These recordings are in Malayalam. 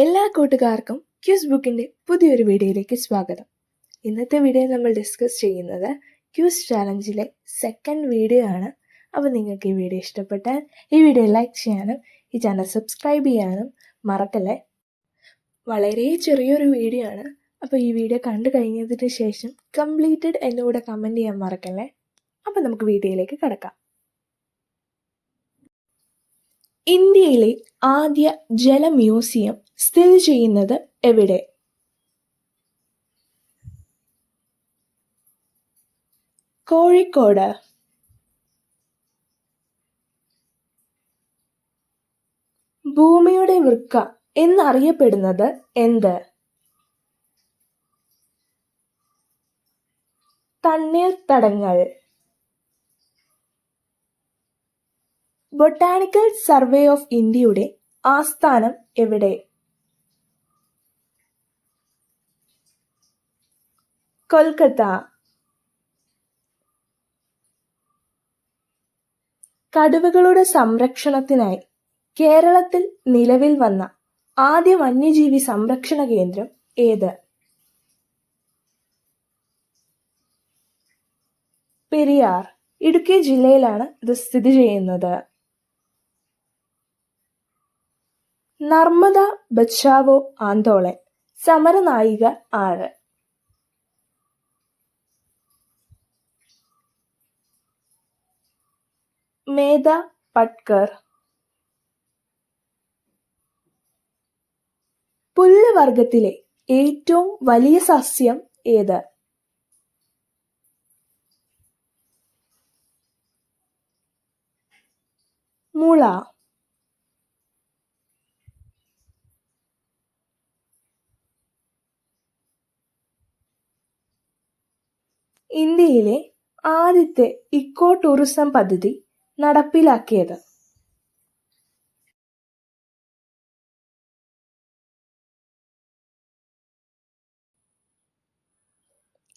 എല്ലാ കൂട്ടുകാർക്കും ക്യൂസ് ബുക്കിന്റെ പുതിയൊരു വീഡിയോയിലേക്ക് സ്വാഗതം. ഇന്നത്തെ വീഡിയോ നമ്മൾ ഡിസ്കസ് ചെയ്യുന്നത് ക്യൂസ് ചാലഞ്ചിലെ സെക്കൻഡ് വീഡിയോ ആണ്. അപ്പോൾ നിങ്ങൾക്ക് ഈ വീഡിയോ ഇഷ്ടപ്പെട്ടാൽ ഈ വീഡിയോ ലൈക്ക് ചെയ്യാനും ഈ ചാനൽ സബ്സ്ക്രൈബ് ചെയ്യാനും മറക്കല്ലേ? വളരെ ചെറിയൊരു വീഡിയോ ആണ്. അപ്പോൾ ഈ വീഡിയോ കണ്ടു കഴിഞ്ഞതിന് ശേഷം കംപ്ലീറ്റഡ് എന്നുകൂടെ കമന്റ് ചെയ്യാൻ മറക്കല്ലേ? അപ്പോൾ നമുക്ക് വീഡിയോയിലേക്ക് കിടക്കാം. ഇന്ത്യയിലെ ആദ്യ ജല മ്യൂസിയം സ്ഥിതി ചെയ്യുന്നത് എവിടെ? കോഴിക്കോട്. ഭൂമിയുടെ വൃക്ക എന്നറിയപ്പെടുന്നത് എന്ത്? തണ്ണീർത്തടങ്ങൾ. ബൊട്ടാണിക്കൽ സർവേ ഓഫ് ഇന്ത്യയുടെ ആസ്ഥാനം എവിടെ? കൊൽക്കത്ത. കടുവകളുടെ സംരക്ഷണത്തിനായി കേരളത്തിൽ നിലവിൽ വന്ന ആദ്യ വന്യജീവി സംരക്ഷണ കേന്ദ്രം ഏത്? പെരിയാർ. ഇടുക്കി ജില്ലയിലാണ് ഇത് സ്ഥിതി ചെയ്യുന്നത്. നർമ്മദ ബച്ചാവോ ആന്തോളൻ സമരനായിക ആര് മേധ പട്കർ. പുല്ല് വർഗത്തിലെ ഏറ്റവും വലിയ സസ്യം ഏത്? മുള. ഇന്ത്യയിലെ ആദ്യത്തെ ഇക്കോ ടൂറിസം പദ്ധതി നടപ്പിലാക്കിയത്.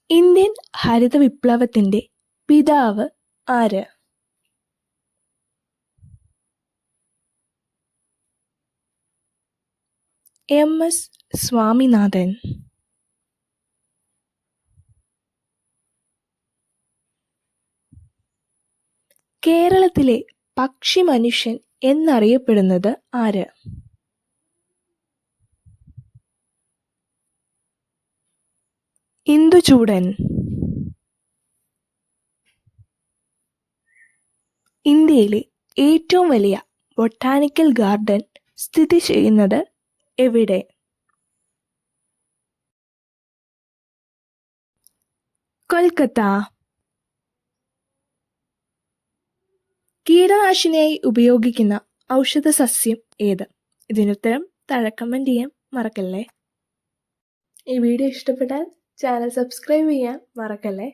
ഇന്ത്യൻ ഹരിത വിപ്ലവത്തിന്റെ പിതാവ് ആര്? എം. എസ്. സ്വാമിനാഥൻ. കേരളത്തിലെ പക്ഷി മനുഷ്യൻ എന്നറിയപ്പെടുന്നത് ആര്? ഇന്ദുചൂടൻ. ഇന്ത്യയിലെ ഏറ്റവും വലിയ ബൊട്ടാനിക്കൽ ഗാർഡൻ സ്ഥിതി ചെയ്യുന്നത് എവിടെ? കൊൽക്കത്ത. കീടനാശിനിയായി ഉപയോഗിക്കുന്ന ഔഷധ സസ്യം ഏത് ഇതിനുത്തരം താഴെ ചെയ്യാൻ മറക്കല്ലേ? ഈ വീഡിയോ ഇഷ്ടപ്പെട്ടാൽ ചാനൽ സബ്സ്ക്രൈബ് ചെയ്യാൻ മറക്കല്ലേ?